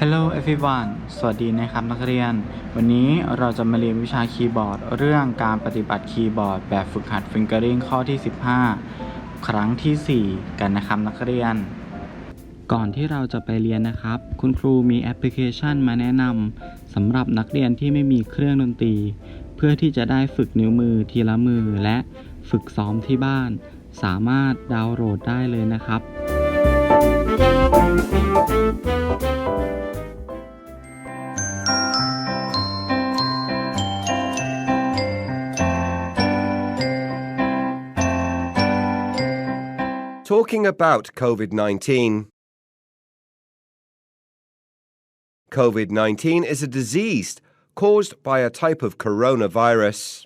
Hello everyone สวัสดีนะครับนักเรียน วันนี้เราจะมาเรียนวิชาคีย์บอร์ด เรื่องการปฏิบัติคีย์บอร์ด แบบฝึกหัด Fingering ข้อที่ 15 ครั้งที่ 4 กันนะครับนักเรียน ก่อนที่เราจะไปเรียนนะครับ คุณครูมีแอปพลิเคชันมาแนะนำสำหรับนักเรียนที่ไม่มีเครื่องดนตรี เพื่อที่จะได้ฝึกนิ้วมือทีละมือและฝึกซ้อมที่บ้าน สามารถดาวน์โหลดได้เลยนะครับ Talking about COVID 19. COVID 19 is a disease caused by a type of coronavirus.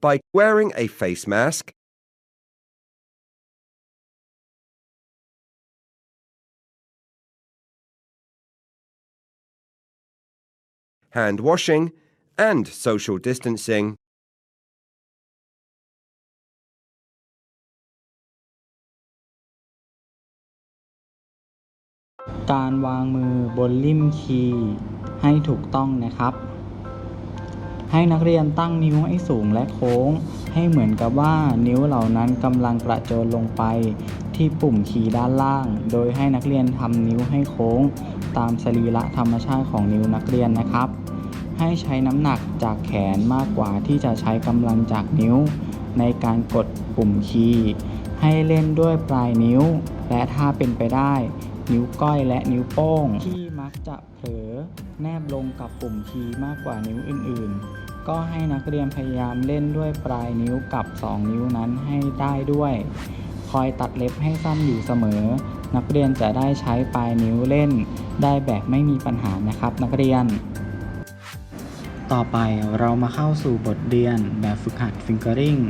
by wearing a face mask, hand washing, and social distancing. การวางมือบนลิ่มคีย์ให้ถูกต้องนะครับ ให้นักเรียนตั้งนิ้วให้สูงและโค้ง ให้เหมือนกับว่านิ้วเหล่านั้นกำลังกระโจนลงไป ที่ปุ่มคีย์ด้านล่าง โดยให้นักเรียนทำนิ้วให้โค้ง ตามสรีระธรรมชาติของนิ้วนักเรียนนะครับ ให้ใช้น้ำหนักจากแขนมากกว่าที่จะใช้กำลังจากนิ้ว ในการกดปุ่มคีย์ ให้เล่นด้วยปลายนิ้ว และถ้าเป็นไปได้ นิ้วก้อยและนิ้วโป้งที่มักจะเผลอแนบลงกับปุ่มคีย์มากกว่านิ้วอื่นๆ ก็ให้นักเรียนพยายามเล่นด้วยปลายนิ้วกับ 2 นิ้วนั้นให้ได้ด้วย คอยตัดเล็บให้สั้นอยู่เสมอ นักเรียนจะได้ใช้ปลายนิ้วเล่น ได้แบบไม่มีปัญหานะครับ นักเรียน ต่อไปเรามาเข้าสู่บทเรียนแบบฝึกหัด Fingering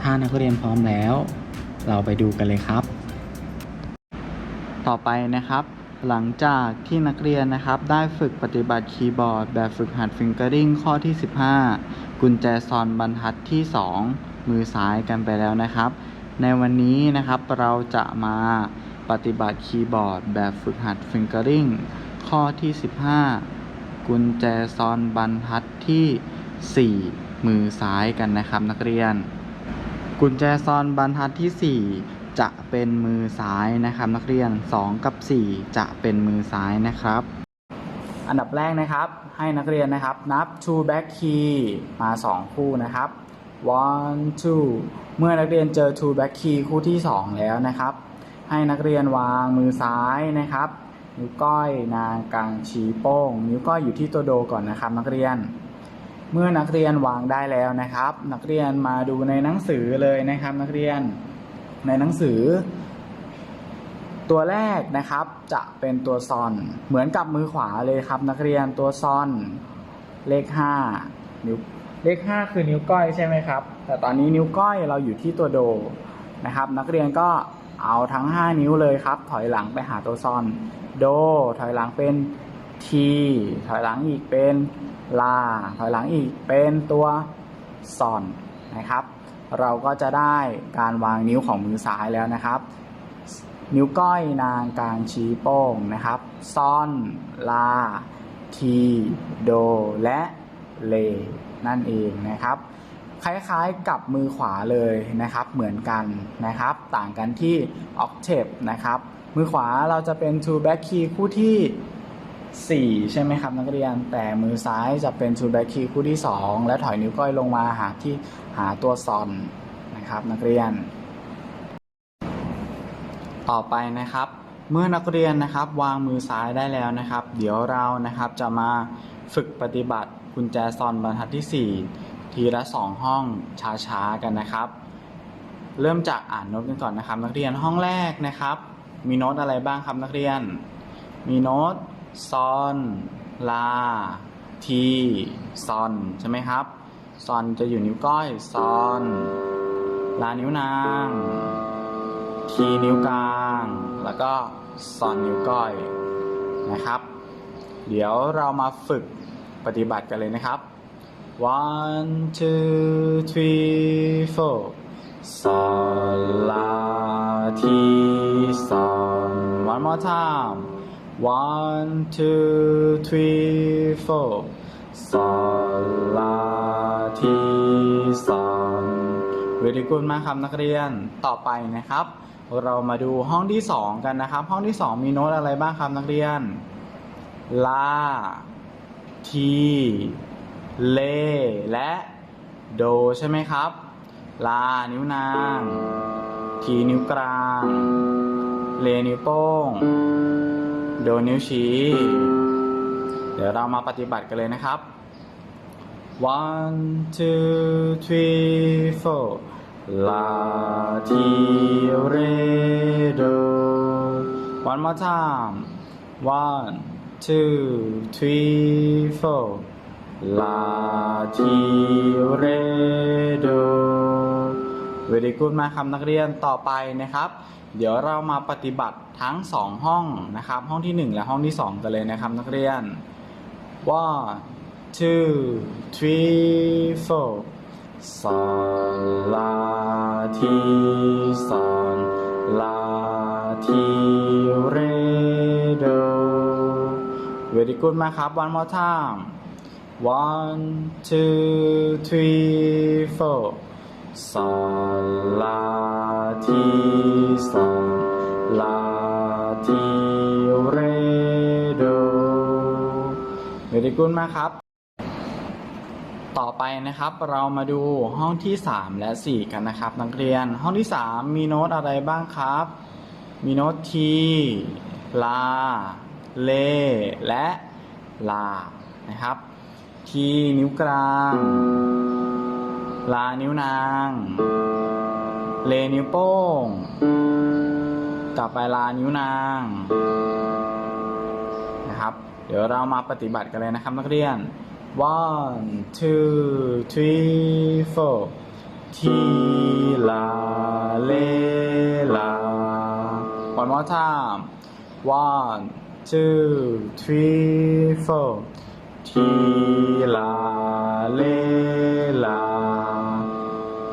ถ้านักเรียนพร้อมแล้ว เราไปดูกันเลยครับ ต่อไปนะครับ หลังจากที่นักเรียนนะครับได้ฝึกปฏิบัติคีย์บอร์ด แบบฝึกหัด Fingering ข้อที่ 15 กุญแจซอนบรรทัดที่ 2 มือซ้ายกันไปแล้วนะครับ ในวันนี้นะครับเราจะมาปฏิบัติคีย์บอร์ด แบบฝึกหัด Fingering ข้อที่ 15 กุญแจซอนบรรทัดที่ 4 มือซ้ายกันนะครับนักเรียน กุญแจซอนบรรทัดที่ 4 จะเป็นมือซ้ายนะครับนักเรียน 2 กับ 4 จะเป็นมือซ้ายนะครับ อันดับแรกนะครับให้นักเรียนนะครับนับ two back key มา 2 คู่นะครับ one two เมื่อนักเรียนเจอ two back key คู่ที่ 2 แล้วนะครับ ให้นักเรียนวางมือซ้ายนะครับ นิ้วก้อยนางกลางชี้โป้ง นิ้วก้อยอยู่ที่ตัวโดก่อนนะครับ นักเรียนเมื่อนักเรียนวางได้แล้วนะครับ นักเรียนมาดูในหนังสือเลยนะครับ นักเรียน ในหนังสือ ตัวแรกนะครับจะเป็นตัวซอน เหมือนกับมือขวาเลยครับ นักเรียนตัวซอน เลขห้านิ้วเลขห้าคือนิ้วก้อยใช่ไหมครับ แต่ตอนนี้นิ้วก้อยเราอยู่ที่ตัวโดนะครับ นักเรียนก็เอาทั้ง 5 นิ้วเลยครับ ถอยหลังไปหาตัวซอน โด ถอยหลังเป็นทีถอยหลังอีกเป็นลา ถอยหลังอีกเป็นตัวซอนนะครับ เราก็จะได้การวางนิ้วของมือซ้ายแล้วนะครับ นิ้วก้อยนางกลางชี้โป้งนะครับซอน ลา ที โด และเล นั่นเองนะครับ คล้ายๆกับมือขวาเลยนะครับ เหมือนกันนะครับ ต่างกันที่ octave นะครับ มือขวาเราจะเป็น two back key คู่ที่ 4 ใช่ไหมครับนักเรียน แต่มือซ้ายจะเป็น two back key คู่ที่ 2 และถอยนิ้วก้อยลงมาหาที่หาตัวซอนนะครับนักเรียน ต่อไปนะครับ เมื่อนักเรียนนะครับวางมือซ้ายได้แล้วนะครับ เดี๋ยวเรานะครับจะมาฝึกปฏิบัติกุญแจซอนบรรทัดที่ 4 ทีละ 2 ห้องช้าๆกันนะครับ เริ่มจากอ่านโน้ตกันก่อนนะครับ นักเรียนห้องแรกนะครับ มีโน้ตอะไรบ้างครับนักเรียน มีโน้ต ซอน ลา ทีซอน ใช่ไหมครับ ซอนจะอยู่นิ้วก้อย ซอน ลา นิ้วนาง ทีนิ้วกลาง แล้วก็ซอนนิ้วก้อยนะครับ เดี๋ยวเรามาฝึกปฏิบัติกันเลยนะครับ one two three four ซอนลาทีซอน one more time one two three four ซอนลาทีซอนเวดีกุลมากครับนักเรียน ต่อไปนะครับ เรามาดูห้องที่ 2 กันนะครับ ห้องที่ 2 มีโน้ตอะไรบ้างครับนักเรียน ลา ที เล และ โด ใช่ไหมครับ ลา นิ้วนาง ที นิ้วกลาง เล นิ้วโป้ง โดนิ้วชี้ เดี๋ยวเรามาปฏิบัติกันเลยนะครับ one two three four ลาทีเรโด one more time one two three four ลาทีเรโด very good มาครับนักเรียนต่อไปนะครับ เดี๋ยวเรามาปฏิบัติทั้ง 2 ห้องนะครับ ห้องที่ 1 และห้องที่ 2 กันเลยนะครับนักเรียน one two three four ซอนลาทีซอนลาทีเรโด very good มากครับ one more time one two three four ลาทีซอนลาทีเรโด very good มาครับ ต่อไปนะครับเรามาดูห้องที่ 3 และ 4 กันนะครับ นักเรียนห้องที่ 3 มีโน้ตอะไรบ้างครับ มีโน้ตทีลา เล และลานะครับ ทีนิ้วกลาง ลานิ้วนาง เลนิ้วโป้งกลับไปลานิ้วนาง นะครับ เดี๋ยวเรามาปฏิบัติกันเลยนะครับนักเรียน one two three four ทีลาเลลา one more time one two three four ทีลาเลลา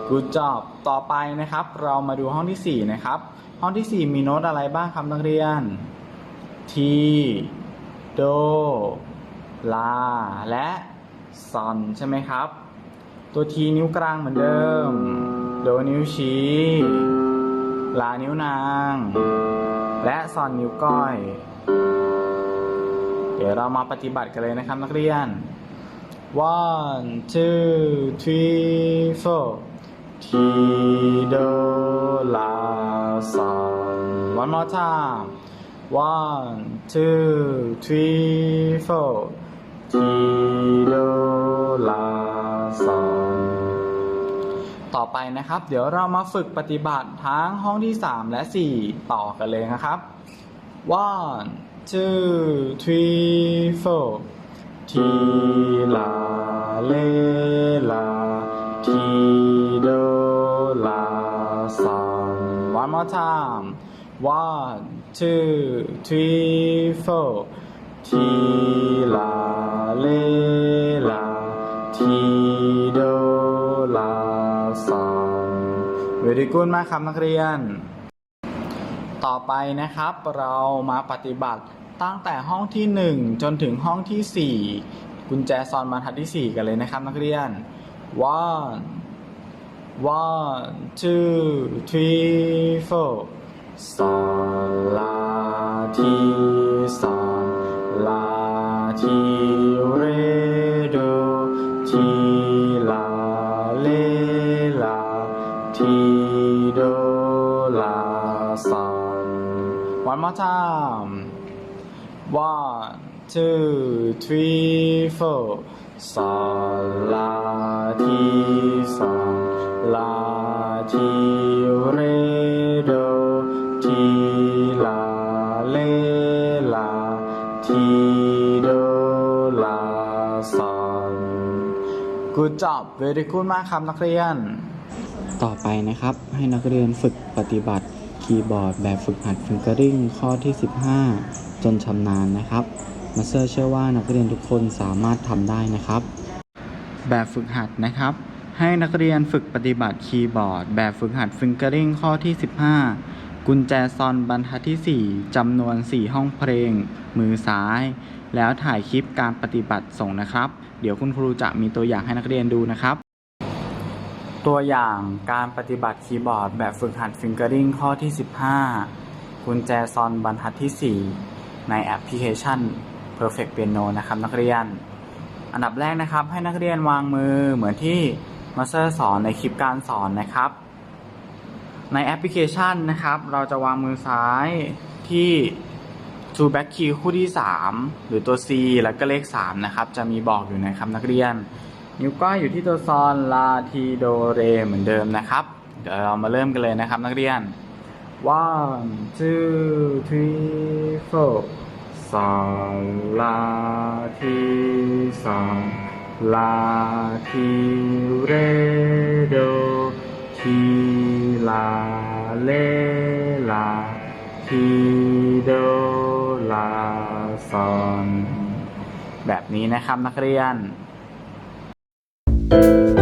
Good job ต่อไปนะครับ เรามาดูห้องที่ 4 นะครับ ห้องที่ 4 มีโน้ตอะไรบ้างครับนักเรียน ที โด ลา และซอนใช่ไหมครับ ตัวทีนิ้วกลางเหมือนเดิม โดนิ้วชี้ ลานิ้วนาง และซอนนิ้วก้อย เดี๋ยวเรามาปฏิบัติกันเลยนะครับนักเรียน one two three four ทีโดลาซอน one more time one two three four ทีโดลาซอนต่อไปนะครับ เดี๋ยวเรามาฝึกปฏิบัติทั้งห้องที่ 3 และ 4 ต่อกันเลยนะครับ one two three four ทีลาเลลาทีโดลาซอน one more time one two three four ทีลาเลลาทีโดลาซอนเวดีกุ d มากครับนักเรียน ต่อไปนะครับ เรามาปฏิบัติตั้งแต่ห้องที่ 1 จนถึงห้องที่ 4 กุญแจซอนบรรทัดที่ 4 กันเลยนะครับนักเรียน one one two three four ซอนลาทีซอนลาที more time one two three four ซอลาทีซอลาทีเรโดทีลาเลลาทีโดลาซอน Good job very good มากครับนักเรียน ต่อไปนะครับให้นักเรียนฝึกปฏิบัติ คีย์บอร์ดแบบฝึกหัดฟิงเกอริงข้อที่ 15 จนชำนาญนะครับมาสเตอร์เชื่อว่านักเรียนทุกคนสามารถทำได้นะครับ แบบฝึกหัดนะครับ ให้นักเรียนฝึกปฏิบัติคีย์บอร์ด แบบฝึกหัดฟิงเกอริงข้อที่ 15 กุญแจซอนบรรทัดที่ 4จำนวน 4 ห้องเพลง มือซ้าย แล้วถ่ายคลิปการปฏิบัติส่งนะครับ เดี๋ยวคุณครูจะมีตัวอย่างให้นักเรียนดูนะครับ ตัวอย่างการปฏิบัติคีย์บอร์ดแบบฝึกหัดฟิงเกอริงข้อที่ 15 กุญแจซอนบรรทัดที่ 4 ในแอปพลิเคชัน Perfect Piano นะครับนักเรียน อันดับแรกนะครับให้นักเรียนวางมือเหมือนที่มาสเตอร์สอนในคลิปการสอนนะครับ ในแอปพลิเคชันนะครับ เราจะวางมือซ้ายที่ to back key คู่ที่ 3 หรือตัว C แล้วก็เลข 3 นะครับ จะมีบอกอยู่นะครับนักเรียน นิ้วก้อยอยู่ที่ตัวซอนลาทีโดเรเหมือนเดิมนะครับ เดี๋ยวเรามาเริ่มกันเลยนะครับนักเรียน one two three four ซอนลาทีซอนลาทีเรโดทีลาเลลาทีโดลาซอนแบบนี้นะครับนักเรียน Thank you.